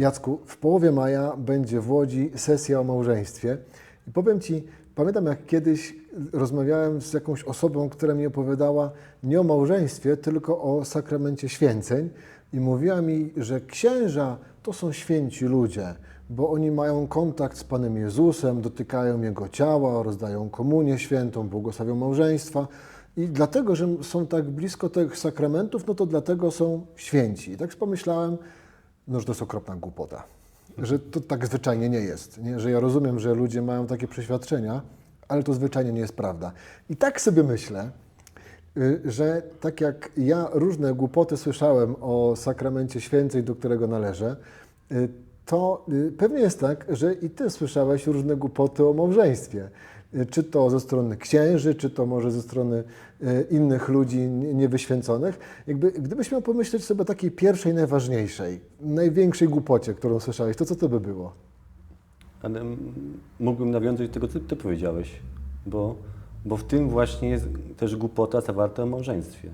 Jacku, w połowie maja będzie w Łodzi sesja o małżeństwie. I powiem Ci, pamiętam jak kiedyś rozmawiałem z jakąś osobą, która mi opowiadała nie o małżeństwie, tylko o sakramencie święceń. I mówiła mi, że księża to są święci ludzie, bo oni mają kontakt z Panem Jezusem, dotykają Jego ciała, rozdają komunię świętą, błogosławią małżeństwa. I dlatego, że są tak blisko tych sakramentów, no to dlatego są święci. I tak pomyślałem, no, że to jest okropna głupota. Że to tak zwyczajnie nie jest. Nie? Że ja rozumiem, że ludzie mają takie przeświadczenia, ale to zwyczajnie nie jest prawda. I tak sobie myślę, y, że tak jak ja różne głupoty słyszałem o sakramencie święceń, do którego należę, y, to y, pewnie jest tak, że i ty słyszałeś różne głupoty o małżeństwie. Czy to ze strony księży, czy to może ze strony innych ludzi nie- niewyświęconych. Jakby, gdybyś miał pomyśleć sobie o takiej pierwszej, najważniejszej, największej głupocie, którą słyszałeś, to co to by było? Ale mógłbym nawiązać do tego, co ty powiedziałeś, bo, bo w tym właśnie jest też głupota zawarta o małżeństwie.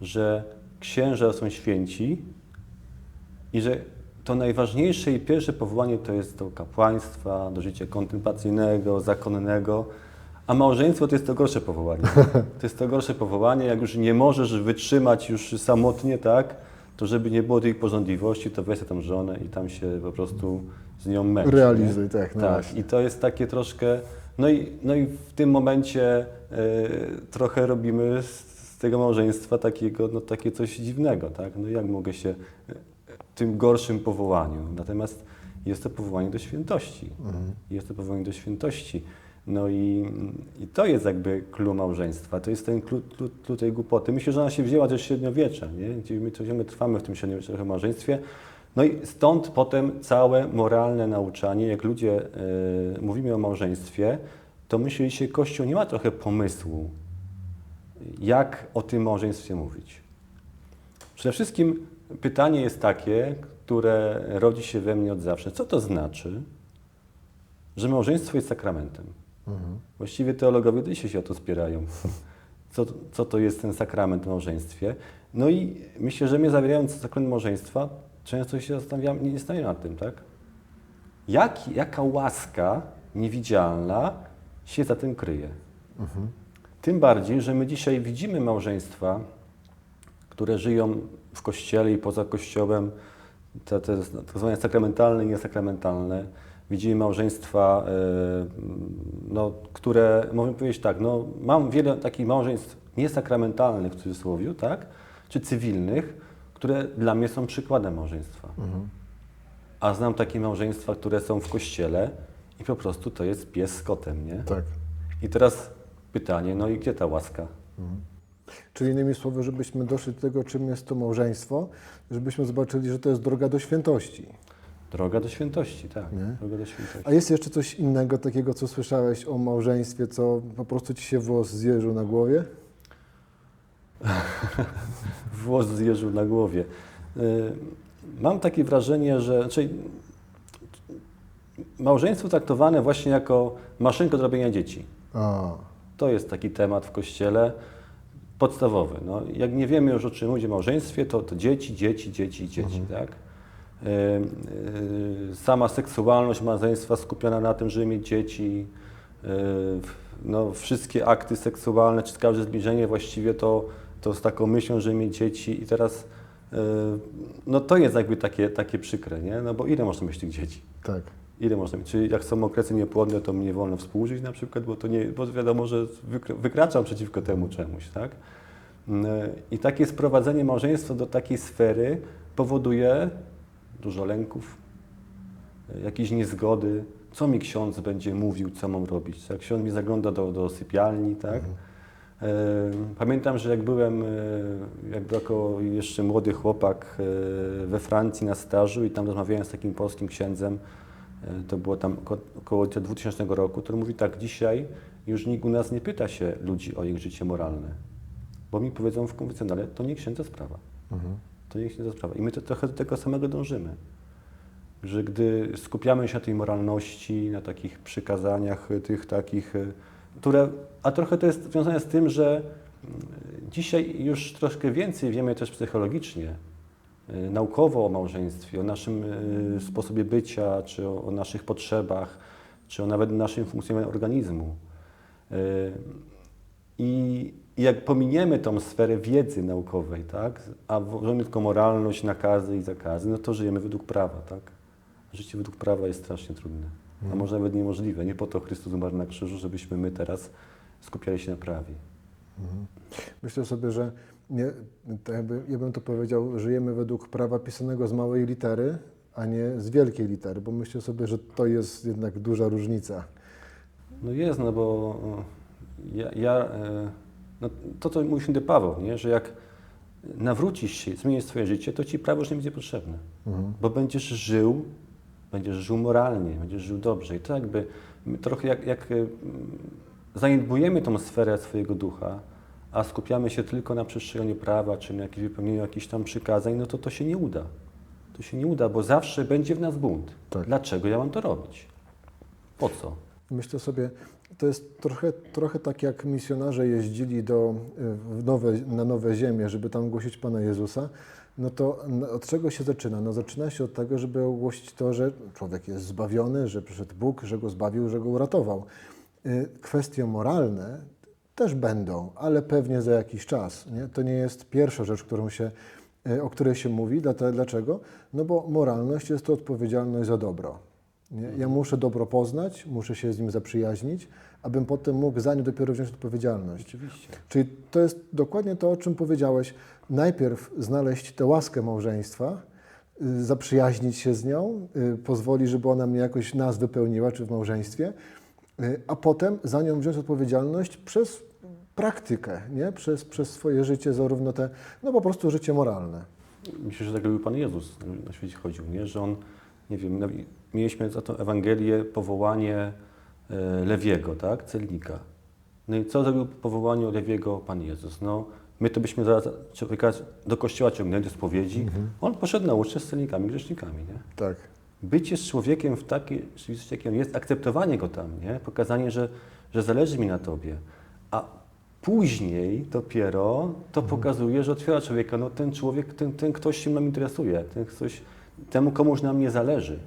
Że księża są święci i że to najważniejsze i pierwsze powołanie to jest do kapłaństwa, do życia kontemplacyjnego, zakonnego, a małżeństwo to jest to gorsze powołanie. To jest to gorsze powołanie, jak już nie możesz wytrzymać już samotnie, tak, to żeby nie było tej porządliwości, to weź tam żonę i tam się po prostu z nią męcz. nie? Realizuj, tak, no tak. właśnie. I to jest takie troszkę, no i, no i w tym momencie e, trochę robimy z, tego małżeństwa takiego, no takie coś dziwnego, tak, no jak mogę się e, tym gorszym powołaniu, natomiast jest to powołanie do świętości, jest to powołanie do świętości. No i, i to jest jakby clue małżeństwa, to jest ten clue, tej głupoty. Myślę, że ona się wzięła też średniowiecza, nie? my, gdzie my trwamy w tym średniowiecznym małżeństwie. No i stąd potem całe moralne nauczanie, jak ludzie e, mówimy o małżeństwie, to myślę, że Kościół nie ma trochę pomysłu, jak o tym małżeństwie mówić. Przede wszystkim pytanie jest takie, które rodzi się we mnie od zawsze. Co to znaczy, że małżeństwo jest sakramentem? Właściwie teologowie do dzisiaj się o to spierają. Co, co to jest ten sakrament w małżeństwie? No i myślę, że my zawierając sakrament małżeństwa, często się zastanawiam, nie zastanawiam nad tym, tak? Jak, jaka łaska niewidzialna się za tym kryje? Tym bardziej, że my dzisiaj widzimy małżeństwa, które żyją w kościele i poza kościołem, te, te tak zwane sakramentalne i niesakramentalne. Widzimy małżeństwa, e, no, które, możemy powiedzieć tak, no, mam wiele takich małżeństw niesakramentalnych w cudzysłowie, tak, czy cywilnych, które dla mnie są przykładem małżeństwa. A znam takie małżeństwa, które są w kościele i po prostu to jest pies z kotem, nie? Tak. I teraz pytanie, no i gdzie ta łaska? Czyli innymi słowy, żebyśmy doszli do tego, czym jest to małżeństwo, żebyśmy zobaczyli, że to jest droga do świętości. Droga do świętości, tak. Nie? Droga do świętości. A jest jeszcze coś innego takiego, co słyszałeś o małżeństwie, co po prostu ci się włos zjeżył na głowie? Włos zjeżył na głowie. Y, Mam takie wrażenie, że czyli małżeństwo traktowane właśnie jako maszynka do robienia dzieci. A, To jest taki temat w kościele podstawowy. No, jak nie wiemy już o czym mówi o małżeństwie, to, to dzieci, dzieci, dzieci, dzieci, tak? Y, y, Sama seksualność małżeństwa skupiona na tym, żeby mieć dzieci, y, no, wszystkie akty seksualne, czy każde zbliżenie właściwie to, to z taką myślą, żeby mieć dzieci i teraz no to jest jakby takie, takie przykre, nie? No bo ile można mieć tych dzieci? tak. Ile można mieć? Czyli jak są okresy niepłodne, to mi nie wolno współżyć na przykład, bo to nie, bo wiadomo, że wykra- wykraczam przeciwko temu czemuś, tak? I takie sprowadzenie małżeństwa do takiej sfery powoduje dużo lęków, y, jakieś niezgody. Co mi ksiądz będzie mówił, co mam robić? Jak ksiądz mi zagląda do, do sypialni, tak? E, Pamiętam, że jak byłem, e, jak jako jeszcze młody chłopak e, we Francji na stażu i tam rozmawiałem z takim polskim księdzem, e, to było tam oko- około 2000 roku, który mówi tak, dzisiaj już nikt u nas nie pyta się ludzi o ich życie moralne, bo mi powiedzą w konwencjonale, to nie księdza sprawa. To nie księdza sprawa. I my to trochę do tego samego dążymy. Że gdy skupiamy się na tej moralności, na takich przykazaniach, e, tych takich, e, które, a trochę to jest związane z tym, że dzisiaj już troszkę więcej wiemy też psychologicznie naukowo o małżeństwie, o naszym y, sposobie bycia, czy o, o naszych potrzebach, czy o nawet naszym funkcjonowaniu organizmu. Y, I i jak pominiemy tą sferę wiedzy naukowej, tak, a włożymy tylko moralność, nakazy i zakazy, no to żyjemy według prawa, tak? Życie według prawa jest strasznie trudne, a może nawet niemożliwe. Nie po to Chrystus umarł na krzyżu, żebyśmy my teraz skupiali się na prawie. Myślę sobie, że nie, jakby, ja bym to powiedział, żyjemy według prawa pisanego z małej litery, a nie z wielkiej litery, bo myślę sobie, że to jest jednak duża różnica. No jest, no bo o, ja, ja e, no to, co mówił święty Paweł, nie? że jak nawrócisz się, zmienisz swoje życie, to ci prawo już nie będzie potrzebne, bo będziesz żył, będziesz żył moralnie, będziesz żył dobrze i to jakby trochę jak, jak zaniedbujemy tą sferę swojego ducha, a skupiamy się tylko na przestrzeganiu prawa, czy na jakimś wypełnieniu jakichś tam przykazań, no to to się nie uda. To się nie uda, bo zawsze będzie w nas bunt. Tak. Dlaczego ja mam to robić? Po co? Myślę sobie, to jest trochę, trochę tak jak misjonarze jeździli do, nowe, na nowe ziemie, żeby tam głosić Pana Jezusa. No to n- od czego się zaczyna? No zaczyna się od tego, żeby ogłosić to, że człowiek jest zbawiony, że przyszedł Bóg, że go zbawił, że go uratował. Y, Kwestie moralne też będą, ale pewnie za jakiś czas. Nie? To nie jest pierwsza rzecz, którą się, y, o której się mówi. Dlaczego? No bo moralność jest to odpowiedzialność za dobro. Nie? Ja muszę dobro poznać, muszę się z nim zaprzyjaźnić, abym potem mógł za nie dopiero wziąć odpowiedzialność. Oczywiście. Czyli to jest dokładnie to, o czym powiedziałeś. Najpierw znaleźć tę łaskę małżeństwa, y, zaprzyjaźnić się z nią, y, pozwoli, żeby ona mnie jakoś nas wypełniła, czy w małżeństwie, y, a potem za nią wziąć odpowiedzialność przez praktykę, nie? Przez, przez swoje życie, zarówno te, no po prostu życie moralne. Myślę, że tak robił Pan Jezus na- na świecie chodził, nie? że On, nie wiem, no mieliśmy za tą Ewangelię powołanie e, Lewiego, tak, celnika. No i co zrobił po powołaniu Lewiego Pan Jezus? No, my to byśmy zaraz człowieka do kościoła ciągnęli do spowiedzi. On poszedł na ucztę z celnikami, grzesznikami, nie? Tak. Bycie z człowiekiem w takiej rzeczywistości, jakim jest, akceptowanie go tam, nie? Pokazanie, że, że zależy mi na tobie. A później dopiero to pokazuje, że otwiera człowieka, no ten człowiek, ten, ten ktoś się nam interesuje, ten ktoś, temu komuś nam nie zależy.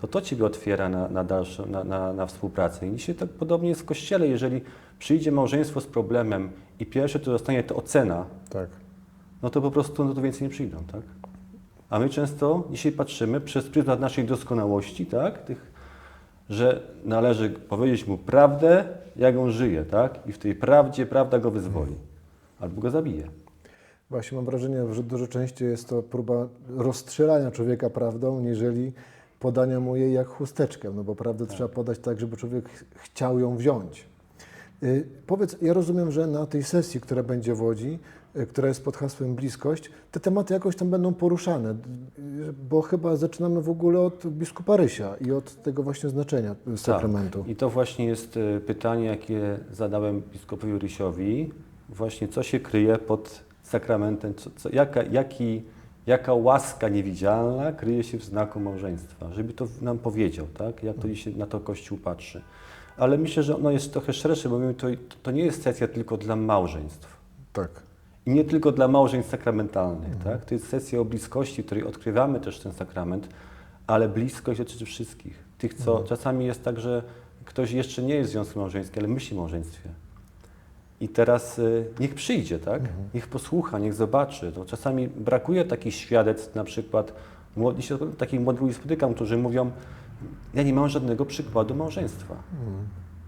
To to Ciebie otwiera na, na dalszą, na, na, na współpracę. I dzisiaj tak podobnie jest w Kościele, jeżeli przyjdzie małżeństwo z problemem i pierwsze to zostanie to ocena, Tak. no to po prostu no to więcej nie przyjdą, tak? A my często dzisiaj patrzymy przez pryzmat naszej doskonałości, tak? Tych, że należy powiedzieć mu prawdę, jak on żyje, tak? I w tej prawdzie prawda go wyzwoli. Albo go zabije. Właśnie mam wrażenie, że dużo częściej jest to próba rozstrzelania człowieka prawdą, niżeli podania mu jej jak chusteczkę, no bo prawdę trzeba podać tak, żeby człowiek ch- chciał ją wziąć. Y, powiedz, ja rozumiem, że na tej sesji, która będzie w Łodzi, y, która jest pod hasłem bliskość, te tematy jakoś tam będą poruszane, y, bo chyba zaczynamy w ogóle od biskupa Rysia i od tego właśnie znaczenia y, sakramentu. Tak. I to właśnie jest e, pytanie, jakie zadałem biskupowi Rysiowi. Właśnie co się kryje pod sakramentem, co, co, jaka, jaki, jaka łaska niewidzialna kryje się w znaku małżeństwa, żeby to nam powiedział, tak? jak to dzisiaj na to Kościół patrzy. Ale myślę, że ono jest trochę szersze, bo to, to nie jest sesja tylko dla małżeństw. Tak. I nie tylko dla małżeństw sakramentalnych, tak? To jest sesja o bliskości, w której odkrywamy też ten sakrament, ale bliskość dotyczy wszystkich. Tych, co czasami jest tak, że ktoś jeszcze nie jest w związku małżeńskim, ale myśli o małżeństwie. I teraz y, niech przyjdzie, tak? Niech posłucha, niech zobaczy. To czasami brakuje takich świadectw, na przykład, młodzi się takich młodych ludzi spotykam, którzy mówią, ja nie mam żadnego przykładu małżeństwa.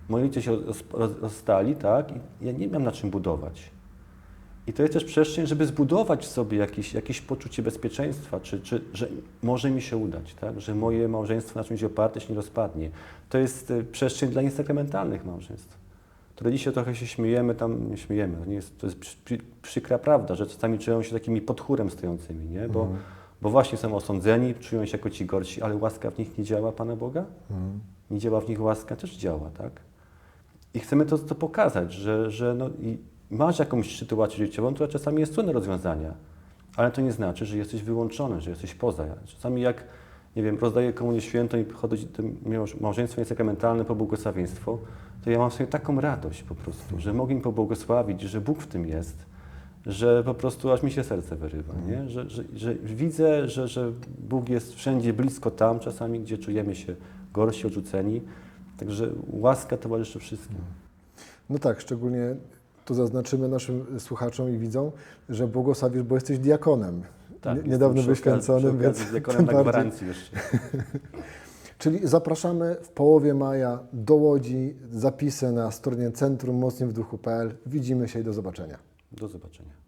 Moi ludzie się roz- roz- rozstali, tak? I ja nie mam na czym budować. I to jest też przestrzeń, żeby zbudować w sobie jakieś, jakieś poczucie bezpieczeństwa, czy, czy że może mi się udać, tak? że moje małżeństwo na czymś oparte się nie rozpadnie. To jest e, przestrzeń dla niesakramentalnych małżeństw, które dzisiaj trochę się śmiejemy, tam nie śmiejemy, to, nie jest, to jest przy, przy, przykra prawda, że czasami czują się takimi pod chórem stojącymi, nie? Bo, bo właśnie są osądzeni, czują się jako ci gorsi, ale łaska w nich nie działa Pana Boga? Nie działa w nich łaska? Też działa, tak? I chcemy to, to pokazać, że, że no, i masz jakąś sytuację życiową, która czasami jest trudna do rozwiązania, ale to nie znaczy, że jesteś wyłączony, że jesteś poza. Czasami jak, nie wiem, rozdaję komunię świętą i to małż- małżeństwo niesakramentalne po błogosławieństwo, to ja mam w sobie taką radość po prostu, że mogę im pobłogosławić, że Bóg w tym jest, że po prostu aż mi się serce wyrywa, nie? Że, że, że widzę, że, że Bóg jest wszędzie blisko tam, czasami gdzie czujemy się gorsi, odrzuceni. Także łaska towarzyszy wszystkim. No tak, szczególnie tu zaznaczymy naszym słuchaczom i widzom, że błogosławisz, bo jesteś diakonem. Tak, Nie- Niedawno wyświęconym, więc diakonem tym na gwarancji jeszcze. Czyli zapraszamy w połowie maja do Łodzi. Zapisy na stronie Centrum Mocniej w Duchu.pl. Widzimy się i do zobaczenia. Do zobaczenia.